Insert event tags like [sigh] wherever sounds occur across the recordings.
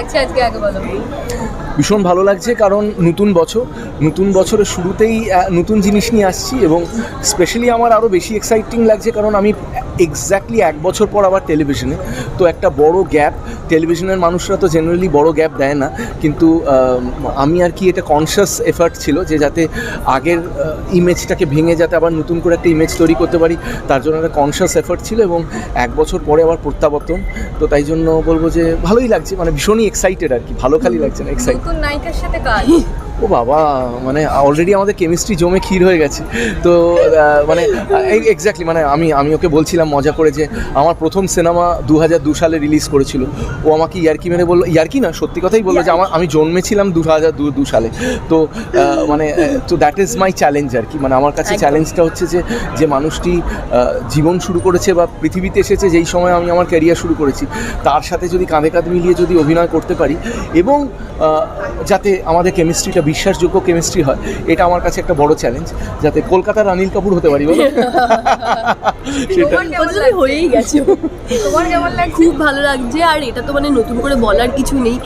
লাগছে আজকে আগে বলো। ভীষণ ভালো লাগছে কারণ নতুন বছর, নতুন বছরের শুরুতেই নতুন জিনিস নিয়ে আসছি এবং স্পেশালি আমার আরও বেশি এক্সাইটিং লাগছে কারণ আমি এক্স্যাক্টলি এক বছর পর আবার টেলিভিশনে তো একটা বড় গ্যাপ টেলিভিশনের মানুষরা তো জেনারেলি বড় গ্যাপ দেয় না, কিন্তু আমি আর কি এটা কনসিয়াস এফার্ট ছিল যে যাতে আগের ইমেজটাকে ভেঙে যাতে আবার নতুন করে একটা ইমেজ তৈরি করতে পারি, তার জন্য একটা কনসিয়াস এফার্ট ছিল এবং এক বছর পরে আবার প্রত্যাবর্তন। তো তাই জন্য বলব যে ভালোই লাগছে মানে ভীষণই এক্সাইটেড আর কি, ভালো খালি লাগছে না এক্সাইটেড নায়িকার সাথে ও বাবা মানে অলরেডি আমাদের কেমিস্ট্রি জমে ক্ষীর হয়ে গেছে। তো মানে এক্স্যাক্টলি মানে আমি আমি ওকে বলছিলাম মজা করে যে আমার প্রথম সিনেমা দু হাজার দু সালে রিলিজ করেছিল। ও আমাকে ইয়ার্কি মেরে বলল ইয়ার্কি না সত্যি কথাই বলল যে আমার আমি জন্মেছিলাম দু হাজার দু দু সালে। তো মানে তো দ্যাট ইজ মাই চ্যালেঞ্জ আর কি। মানে আমার কাছে চ্যালেঞ্জটা হচ্ছে যে যে মানুষটি জীবন শুরু করেছে বা পৃথিবীতে এসেছে যেই সময় আমি আমার ক্যারিয়ার শুরু করেছি তার সাথে যদি কাঁধে কাঁধ মিলিয়ে যদি অভিনয় করতে পারি এবং যাতে আমাদের কেমিস্ট্রিটা বিশ্বাসযোগ্য কেমিস্ট্রি হয় এটা আমার কাছে একটা বড় চ্যালেঞ্জ যাতে কলকাতার অনিল কাপুর হতে পারি বলো? [laughs] সেটা? হয়েই গেছে। তোমার কেমন লাগছে? খুব ভালো লাগছে আর এটা তো মানে নতুন করে বলার কিছু নেই।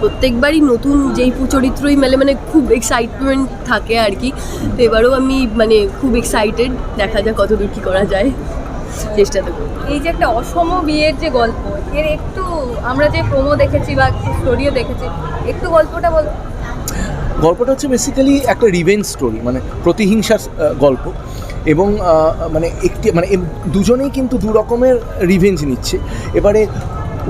প্রত্যেকবারই নতুন যেই চরিত্রই মেলে মানে খুব এক্সাইটমেন্ট থাকে আর কি। তো এবারেও আমি মানে খুব এক্সাইটেড দেখা যাক কত দূর কী করা যায়। চেষ্টা তো এই যে একটা অসম বিয়ের যে গল্প এর একটু আমরা যে প্রোমো দেখেছি বা স্টোরিও দেখেছি একটু গল্পটা বল। গল্পটা হচ্ছে বেসিক্যালি একটা রিভেঞ্জ স্টোরি মানে প্রতিহিংসার গল্প। এবং মানে একটি মানে দুজনেই কিন্তু দু রকমের রিভেঞ্জ নিচ্ছে। এবারে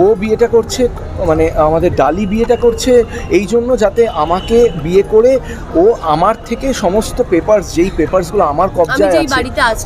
ও বিয়েটা করছে মানে আমাদের ডালি বিয়েটা করছে এই জন্য যাতে আমাকে বিয়ে করে ও আমার থেকে সমস্ত পেপারস যেই পেপারসগুলো আমার কবজায় আছে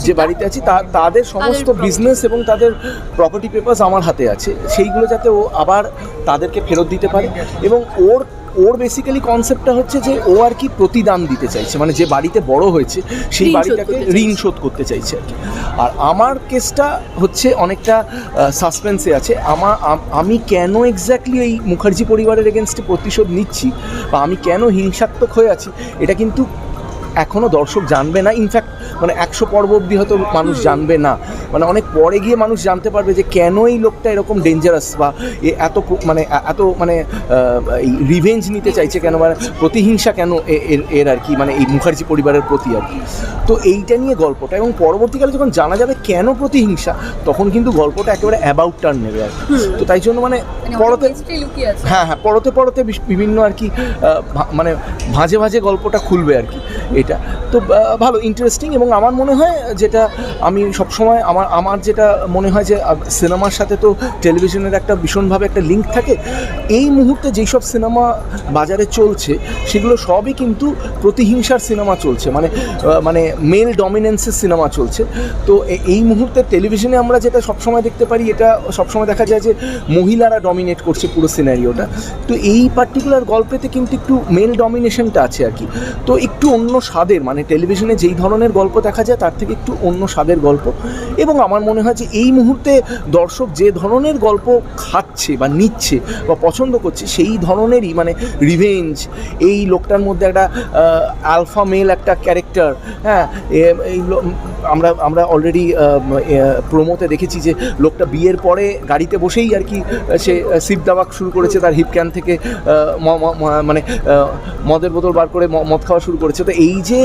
যে বাড়িতে আছি তা তাদের সমস্ত বিজনেস এবং তাদের প্রপার্টি পেপারস আমার হাতে আছে। সেইগুলো যাতে ও আবার তাদেরকে ফেরত দিতে পারে। এবং ওর ওর বেসিক্যালি কনসেপ্টটা হচ্ছে যে ও আর কি প্রতিদান দিতে চাইছে মানে যে বাড়িতে বড় হয়েছে সেই বাড়িটাকে ঋণ শোধ করতে চাইছে আর কি। আর আমার কেসটা হচ্ছে অনেকটা সাসপেন্সে আছে। আমার আমি কেন এক্স্যাক্টলি এই মুখার্জি পরিবারের এগেনস্টে প্রতিশোধ নিচ্ছি বা আমি কেন হিংসাত্মক হয়ে আছি এটা কিন্তু এখনও দর্শক জানবে না। ইনফ্যাক্ট মানে একশো পর্ব অবধি হয়তো মানুষ জানবে না। মানে অনেক পরে গিয়ে মানুষ জানতে পারবে যে কেন এই লোকটা এরকম ডেঞ্জারাস বা এ এত মানে এত মানে এই রিভেঞ্জ নিতে চাইছে কেন মানে প্রতিহিংসা কেন এ- এর এর আর কি? মানে এই মুখার্জি পরিবারের প্রতি আর কি। তো এইটা নিয়ে গল্পটা এবং পরবর্তীকালে যখন জানা যাবে কেন প্রতিহিংসা তখন কিন্তু গল্পটা একেবারে অ্যাবাউট টার্ন নেবে আর কি। তো তাই জন্য মানে মানে আছে। হ্যাঁ হ্যাঁ পড়তে পড়তে বিভিন্ন আর কি মানে ভাঁজে ভাঁজে গল্পটা খুলবে আর কি। এটা। তো ভালো ইন্টারেস্টিং এবং আমার মনে হয় যেটা আমি সবসময় আমার আমার যেটা মনে হয় যে সিনেমার সাথে তো টেলিভিশনের একটা ভীষণভাবে একটা লিঙ্ক থাকে। এই মুহূর্তে যেই সব সিনেমা বাজারে চলছে, সেগুলো সবই কিন্তু প্রতিহিংসার সিনেমা চলছে। মানে মানে মেল ডমিনেন্সের সিনেমা চলছে। তো এই মুহূর্তে টেলিভিশনে আমরা যেটা সবসময় দেখতে পারি, এটা সবসময় দেখা যায় যে, মহিলারা ডমিনেট করছে পুরো সিনারিওটা তো এই পার্টিকুলার গল্পেতে কিন্তু একটু মেল ডমিনেশনটা আছে আর কি। তো একটু অন্য স্বাদের মানে টেলিভিশনে যেই ধরনের গল্প দেখা যায় তার থেকে একটু অন্য স্বাদের গল্প। এবং আমার মনে হয় যে এই মুহূর্তে দর্শক যে ধরনের গল্প খাচ্ছে বা নিচ্ছে বা পছন্দ করছে সেই ধরনেরই মানে রিভেঞ্জ এই লোকটার মধ্যে একটা আলফা মেল একটা ক্যারেক্টার হ্যাঁ এই আমরা আমরা অলরেডি প্রোমোতে দেখেছি যে লোকটা বিয়ের পরে গাড়িতে বসেই আর কি, সে সিপ দাবাক শুরু করেছে তার হিপ ক্যান থেকে মানে মদের বোতল বার করে মদ খাওয়া শুরু করেছে। তো এই যে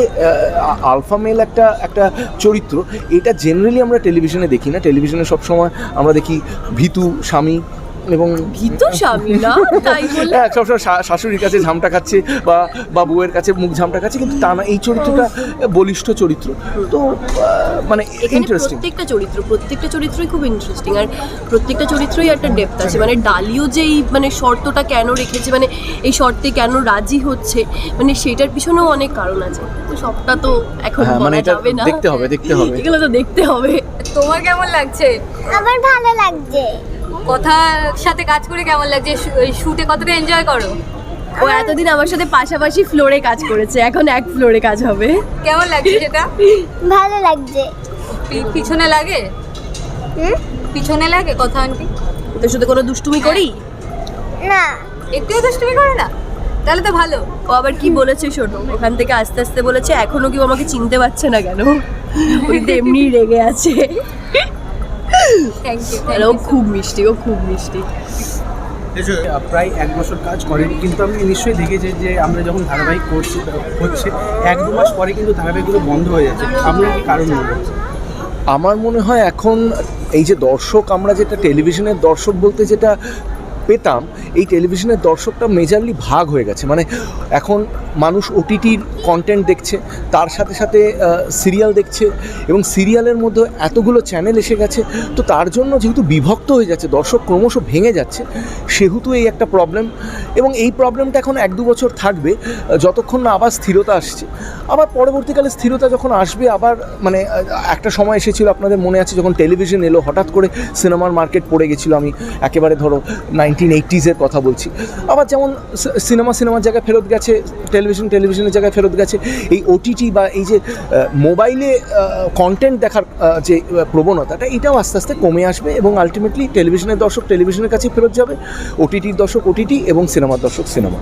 আলফা মেল একটা একটা চরিত্র, এটা জেনারেলি আমরা টেলিভিশনে দেখি না। টেলিভিশনে সবসময় আমরা দেখি ভিতু, স্বামী এবং ভীত স্বামী না? তাই বলে? হ্যাঁ সবসময় শাশুড়ির কাছে ঝামটা খাচ্ছে বা বা বউয়ের কাছে মুখ ঝামটা খাচ্ছে কিন্তু তা না এই চরিত্রটা বলিষ্ঠ চরিত্র। তো মানে ইন্টারেস্টিং প্রত্যেকটা চরিত্র প্রত্যেকটা চরিত্রই খুব ইন্টারেস্টিং আর প্রত্যেকটা চরিত্রই একটা ডেপথ আছে। মানে ডালিও যে এই মানে শর্তটা কেন রেখেছে মানে এই শর্তে কেন রাজি হচ্ছে মানে সেটার পিছনেও অনেক কারণ আছে। তো সবটা তো এখন হ্যাঁ মানে বলা এটা যাবে না। দেখতে হবে দেখতে হবে। এগুলো তো দেখতে হবে। তোমার কেমন লাগছে? আমার ভালো লাগছে। কথার সাথে কাজ করে কেমন লাগছে? শুটে কতটা এনজয় করো? ও এতদিন আমার সাথে পাশাপাশি ফ্লোরে কাজ করেছে এখন এক ফ্লোরে কাজ হবে। কেমন লাগছে সেটা? ভালো লাগছে। পিছনে লাগে? পিছনে লাগে কথা আন্টি তো শুধু কোনো দুষ্টুমি করি? না। একটুও দুষ্টুমি করে না? তাহলে তো ভালো। ও আবার কি বলেছে শোনো ওখান থেকে আস্তে আস্তে বলেছে এখনও কেউ আমাকে চিনতে পারছে না কেন? ওই তো এমনি রেগে আছে। ও খুব মিষ্টি ও খুব মিষ্টি। প্রায় এক বছর কাজ করেন কিন্তু আমি নিশ্চয়ই দেখেছি যে আমরা যখন ধারাবাহিক করছি হচ্ছে এক দু মাস পরে কিন্তু ধারাবাহিকগুলো বন্ধ হয়ে যাচ্ছে। আপনার কি কারণ মনে হচ্ছে? আমার মনে হয় এখন এই যে দর্শক আমরা যেটা টেলিভিশনের দর্শক বলতে যেটা পেতাম এই টেলিভিশনের দর্শকটা মেজারলি ভাগ হয়ে গেছে। মানে এখন মানুষ ওটিটির কন্টেন্ট দেখছে, তার সাথে সাথে সিরিয়াল দেখছে এবং সিরিয়ালের মধ্যে এতগুলো চ্যানেল এসে গেছে, তো তার জন্য যেহেতু বিভক্ত হয়ে যাচ্ছে, দর্শক ক্রমশ ভেঙে যাচ্ছে, সেহেতু এই একটা প্রবলেম এবং এই প্রবলেমটা এখন এক দু বছর থাকবে, যতক্ষণ না আবার স্থিরতা আসছে। আবার পরবর্তীকালে স্থিরতা যখন আসবে, আবার মানে একটা সময় এসেছিল আপনাদের মনে আছে, যখন টেলিভিশন এলো, হঠাৎ করে সিনেমার মার্কেট পড়ে গেছিল, আমি একেবারে ধরো নাইনটিন এইটিজের কথা বলছি। আবার যেমন সিনেমা সিনেমার জায়গায় ফেরত গেছে টেলিভিশন টেলিভিশনের জায়গায় ফেরত গেছে। এই ওটিটি বা এই যে মোবাইলে কন্টেন্ট দেখার যে প্রবণতাটা, এটাও আস্তে আস্তে কমে আসবে এবং আলটিমেটলি টেলিভিশনের দর্শক টেলিভিশনের কাছে ফেরত যাবে। ওটিটির দর্শক ওটিটি এবং সিনেমার দর্শক সিনেমা